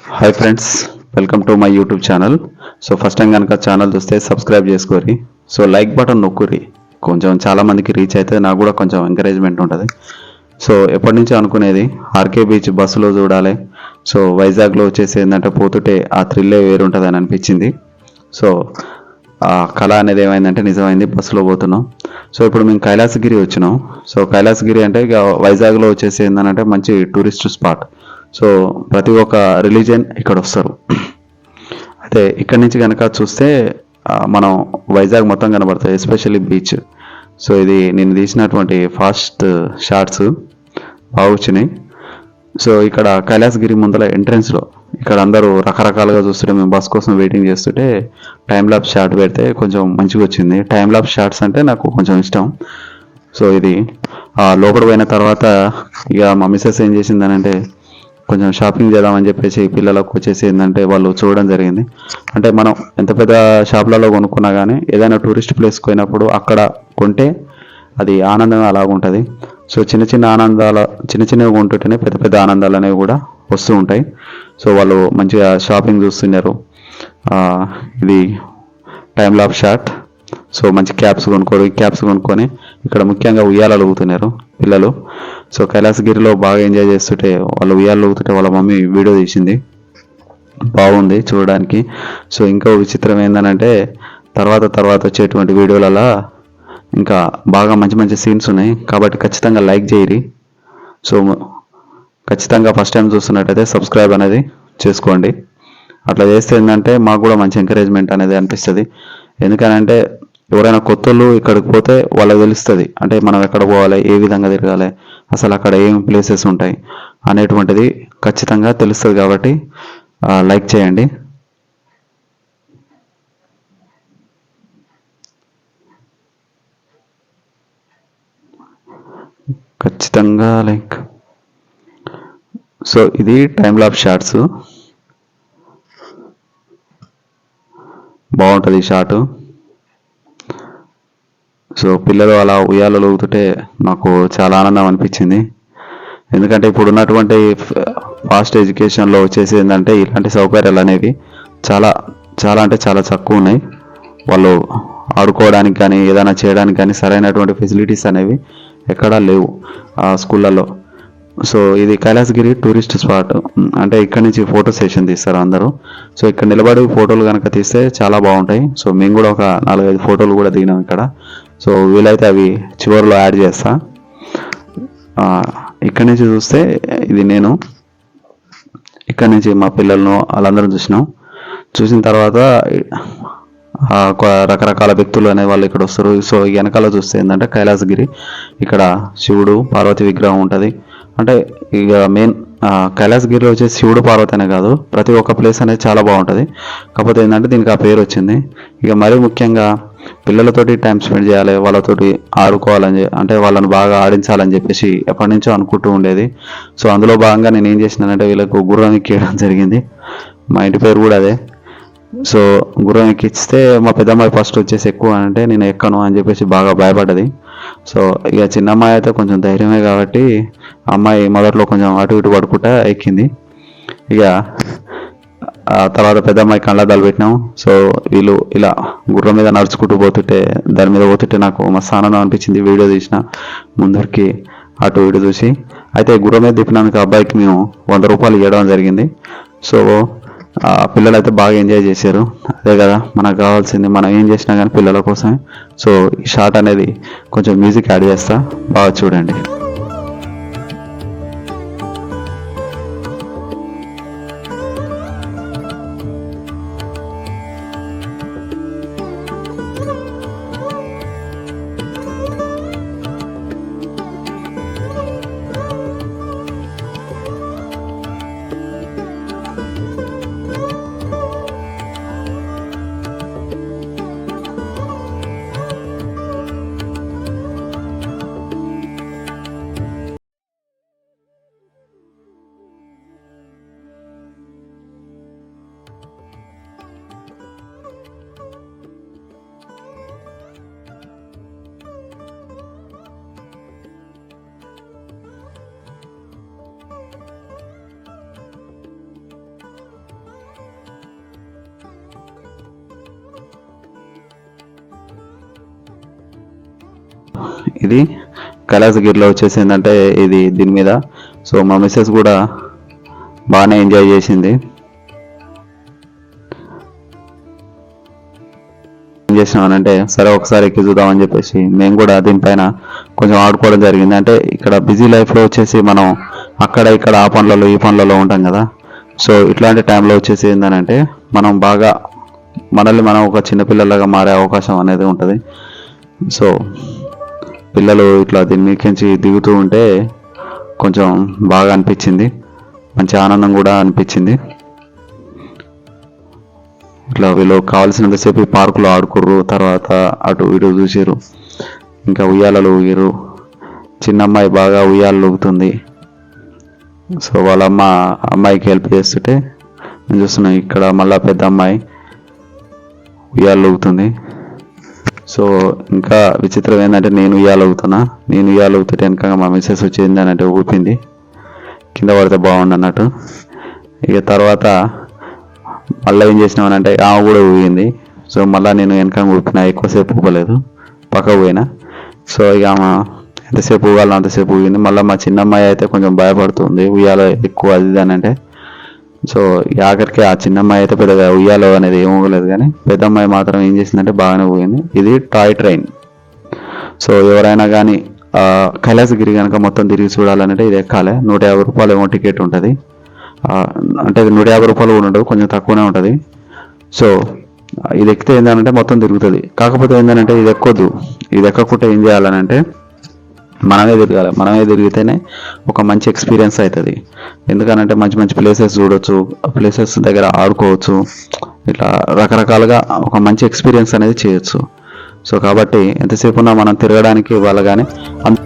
Hi friends welcome to my YouTube channel so first time కనుక channel చూస్తే subscribe చేసుకోరి. So like button నొక్కురి. కొంచెం చాలా మందికి రీచ్ అయితే నాకు కూడా కొంచెం ఎంకరేజ్మెంట్ ఉంటుంది. సో ఎప్పటి నుంచో అనుకునేది ఆర్కే బీచ్ బస్సులో చూడాలి. సో వైజాగ్లో వచ్చేసి ఏంటంటే పోతుంటే ఆ థ్రిల్లే వేరుంటుంది అని అనిపించింది. సో ఆ కళ అనేది ఏమైందంటే నిజమైంది బస్సులో పోతున్నాం. సో ఇప్పుడు మేము కైలాసగిరి వచ్చినాం. సో కైలాసగిరి అంటే ఇక వైజాగ్లో వచ్చేసి ఏంటంటే మంచి టూరిస్ట్ స్పాట్ సో ప్రతి ఒక్క రిలీజియన్ ఇక్కడ వస్తారు. అయితే ఇక్కడి నుంచి కనుక చూస్తే మనం వైజాగ్ మొత్తం కనబడుతుంది ఎస్పెషల్లీ బీచ్. సో ఇది నేను తీసినటువంటి ఫాస్ట్ షార్ట్స్ బాగా వచ్చినాయి సో ఇక్కడ కైలాసగిరి ముందర ఎంట్రన్స్లో ఇక్కడ అందరూ రకరకాలుగా చూస్తుంటే మేము బస్ కోసం వెయిటింగ్ చేస్తుంటే టైం ల్యాబ్ షార్ట్ పెడితే కొంచెం మంచిగా వచ్చింది. టైం ల్యాబ్ షార్ట్స్ అంటే నాకు కొంచెం ఇష్టం. సో ఇది ఆ, లోపల పోయిన తర్వాత ఇక మా మిస్సెస్ ఏం చేసిందనంటే కొంచెం షాపింగ్ చేద్దామని చెప్పేసి పిల్లలకు వచ్చేసి ఏంటంటే వాళ్ళు చూడడం జరిగింది. అంటే మనం ఎంత పెద్ద షాపులలో కొనుక్కున్నా కానీ ఏదైనా టూరిస్ట్ ప్లేస్కి పోయినప్పుడు అక్కడ కొంటే అది ఆనందం అలాగుంటుంది. సో చిన్న చిన్న ఆనందాల చిన్న చిన్నవి కొంటుంటేనే పెద్ద పెద్ద ఆనందాలు అనేవి కూడా వస్తూ ఉంటాయి. సో వాళ్ళు మంచిగా షాపింగ్ చూస్తున్నారు. ఇది టైమ్ లాప్ షాట్ సో మంచి క్యాప్స్ కొనుక్కోరు క్యాప్స్ కొనుక్కొని ఇక్కడ ముఖ్యంగా ఉయ్యాలలు అలుగుతున్నారు పిల్లలు. సో కైలాసగిరిలో బాగా ఎంజాయ్ చేస్తుంటే వాళ్ళు ఉయ్యాలు ఊగుతుంటే వాళ్ళ మమ్మీ వీడియో తీసింది. బాగుంది చూడడానికి. సో ఇంకో విచిత్రం ఏంటంటే తర్వాత తర్వాత వచ్చేటువంటి వీడియోలలో ఇంకా బాగా మంచి మంచి సీన్స్ ఉన్నాయి. కాబట్టి ఖచ్చితంగా లైక్ చేయరి. సో ఖచ్చితంగా ఫస్ట్ టైం చూస్తున్నట్టయితే సబ్స్క్రైబ్ అనేది చేసుకోండి. అట్లా చేస్తే ఏంటంటే మాకు కూడా మంచి ఎంకరేజ్మెంట్ అనేది అనిపిస్తుంది. ఎందుకనంటే ఎవరైనా కొత్త వాళ్ళు ఇక్కడికి పోతే వాళ్ళకి తెలుస్తుంది. అంటే మనం ఎక్కడ పోవాలి ఏ విధంగా తిరగాలి అసలు అక్కడ ఏం ప్లేసెస్ ఉంటాయి అనేటువంటిది ఖచ్చితంగా తెలుస్తుంది కాబట్టి లైక్ చేయండి. ఖచ్చితంగా లైక్. సో ఇది టైం లాప్ షార్ట్స్. బాగుంటుంది షార్ట్. సో పిల్లలు అలా ఉయ్యాలలో ఊగుతుంటే నాకు చాలా ఆనందం అనిపించింది. ఎందుకంటే ఇప్పుడు ఉన్నటువంటి ఫాస్ట్ ఎడ్యుకేషన్లో వచ్చేసి ఏంటంటే ఇలాంటి సౌకర్యాలు అనేవి చాలా చాలా అంటే చాలా తక్కువ ఉన్నాయి. వాళ్ళు ఆడుకోవడానికి కానీ ఏదైనా చేయడానికి కానీ సరైనటువంటి ఫెసిలిటీస్ అనేవి ఎక్కడా లేవు ఆ స్కూళ్ళల్లో. సో ఇది కైలాసగిరి టూరిస్ట్ స్పాట్. అంటే ఇక్కడ నుంచి ఫోటో సెషన్ తీస్తారు అందరూ. సో ఇక్కడ నిలబడి ఫోటోలు కనుక తీస్తే చాలా బాగుంటాయి. సో మేము కూడా ఒక నాలుగైదు ఫోటోలు కూడా దిగినాం ఇక్కడ. సో వీలైతే అవి చివరిలో యాడ్ చేస్తా. ఇక్కడి ఇక్కడ నుంచి చూస్తే ఇది నేను. ఇక్కడ నుంచి మా పిల్లలను వాళ్ళందరం చూసినాం. చూసిన తర్వాత రకరకాల వ్యక్తులు అనే వాళ్ళు ఇక్కడ వస్తారు. సో ఈ వెనకాల చూస్తే ఏంటంటే కైలాసగిరి ఇక్కడ శివుడు పార్వతి విగ్రహం ఉంటుంది. అంటే ఇక మెయిన్ కైలాసగిరిలో వచ్చే శివుడు పార్వతి అనే కాదు ప్రతి ఒక్క ప్లేస్ అనేది చాలా బాగుంటుంది. కాకపోతే ఏంటంటే దీనికి ఆ పేరు వచ్చింది. ఇక మరీ ముఖ్యంగా పిల్లలతోటి టైం స్పెండ్ చేయాలి వాళ్ళతోటి ఆడుకోవాలని అంటే వాళ్ళని బాగా ఆడించాలని చెప్పేసి ఎప్పటి నుంచో అనుకుంటూ ఉండేది. సో అందులో భాగంగా నేను ఏం చేసినానంటే వీళ్ళకు గుర్రం ఎక్కియడం జరిగింది. మా ఇంటి పేరు కూడా అదే. సో గుర్రం ఎక్కిస్తే మా పెద్దమ్మాయి ఫస్ట్ వచ్చేసి ఎక్కువ అంటే నేను ఎక్కను అని చెప్పేసి బాగా భయపడ్డది. సో ఇక చిన్న అమ్మాయి అయితే కొంచెం ధైర్యమే కాబట్టి అమ్మాయి మొదట్లో కొంచెం అటు ఇటు పడుకుంటా ఎక్కింది. ఇక తర్వాత పెద్ద అమ్మాయి కళ్ళద్దాలు పెట్టినాం సో వీళ్ళు ఇలా గుర్రం మీద నడుచుకుంటూ పోతుంటే దాని మీద పోతుంటే నాకు మస్తు ఆనందం అనిపించింది. వీడియో తీసిన ముందరికి అటు ఇటు చూసి. అయితే గుర్రం మీద తిప్పినందుకు ఆ అబ్బాయికి మేము వంద రూపాయలు ఇవ్వడం జరిగింది. సో పిల్లలు అయితే బాగా ఎంజాయ్ చేశారు. అదే కదా మనకు కావాల్సింది మనం ఏం చేసినా కానీ పిల్లల కోసమే. సో ఈ షార్ట్ అనేది కొంచెం మ్యూజిక్ యాడ్ చేస్తా. బాగా చూడండి. ఇది కైలాసగిరిలో వచ్చేసి ఏంటంటే ఇది దీని మీద. సో మా మిస్సెస్ కూడా బాగానే ఎంజాయ్ చేసింది. ఏం చేసినామనంటే సరే ఒకసారి ఎక్కి చూద్దామని చెప్పేసి మేము కూడా దీనిపైన కొంచెం ఆడుకోవడం జరిగింది. అంటే ఇక్కడ బిజీ లైఫ్లో వచ్చేసి మనం అక్కడ ఇక్కడ ఆ పనులలో ఈ పనులలో ఉంటాం కదా. సో ఇట్లాంటి టైంలో వచ్చేసి ఏంటంటే మనం బాగా మనల్ని మనం ఒక చిన్నపిల్లలాగా మారే అవకాశం అనేది ఉంటుంది. సో పిల్లలు ఇట్లా దీని మీదకించి దిగుతూ ఉంటే కొంచెం బాగా అనిపించింది. మంచి ఆనందం కూడా అనిపించింది. ఇట్లా వీళ్ళు కావాల్సినంతసేపు ఈ పార్కులో ఆడుకుర్రు తర్వాత అటు ఇటు చూసిర్రు. ఇంకా ఉయ్యాలలు ఊగిర్రు. చిన్న అమ్మాయి బాగా ఉయ్యాలు ఊగుతుంది సో వాళ్ళ అమ్మ అమ్మాయికి హెల్ప్ చేస్తుంటే నేను చూస్తున్నాను ఇక్కడ మళ్ళా పెద్ద అమ్మాయి ఉయ్యాలు ఊగుతుంది సో ఇంకా విచిత్రం ఏంటంటే నేను ఇవ్వాలవుతున్నా ఊగుతున్నా నేను ఇవ్వాలవుతుంటే వెనక మా మిస్సెస్ వచ్చింది అని అంటే ఊపింది. కింద పడితే బాగుండు అన్నట్టు. ఇక తర్వాత మళ్ళీ ఏం చేసినామని అంటే ఆమె కూడా ఊగింది. సో మళ్ళీ నేను వెనక ఊపిన ఎక్కువసేపు ఊపలేదు. పక్క పోయినా. సో ఇక ఆమె ఎంతసేపు ఊగాలో అంతసేపు ఊగింది. మళ్ళీ మా చిన్నమ్మాయి అయితే కొంచెం భయపడుతుంది. ఉయ్యాల ఎక్కువ అది అని అంటే సో ఆఖరికి ఆ చిన్నమ్మాయి అయితే పెద్దగా ఉయ్యాలో అనేది ఏం కానీ పెద్దమ్మాయి మాత్రం ఏం చేసిందంటే బాగానే పోయింది. ఇది టాయ్ ట్రైన్. సో ఎవరైనా కానీ కైలాసగిరి కనుక మొత్తం తిరిగి చూడాలంటే ఇది ఎక్కాలి నూట యాభై రూపాయలు ఏమో టికెట్ ఉంటుంది. అంటే ఇది నూట యాభై రూపాయలు కూడా ఉండదు కొంచెం తక్కువనే ఉంటుంది. సో ఇది ఎక్కితే ఏంటంటే మొత్తం తిరుగుతుంది. కాకపోతే ఏంటంటే ఇది ఎక్కొద్దు. ఇది ఎక్కకుంటే ఏం చేయాలని అంటే మనమే తిరగాలి. మనమే తిరిగితేనే ఒక మంచి ఎక్స్పీరియన్స్ అవుతుంది ఎందుకనంటే మంచి మంచి ప్లేసెస్ చూడొచ్చు ప్లేసెస్ దగ్గర ఆడుకోవచ్చు ఇట్లా రకరకాలుగా ఒక మంచి ఎక్స్పీరియన్స్ అనేది చేయొచ్చు. సో కాబట్టి ఎంతసేపు ఉన్నా మనం తిరగడానికి ఇవ్వాలి కానీ అంత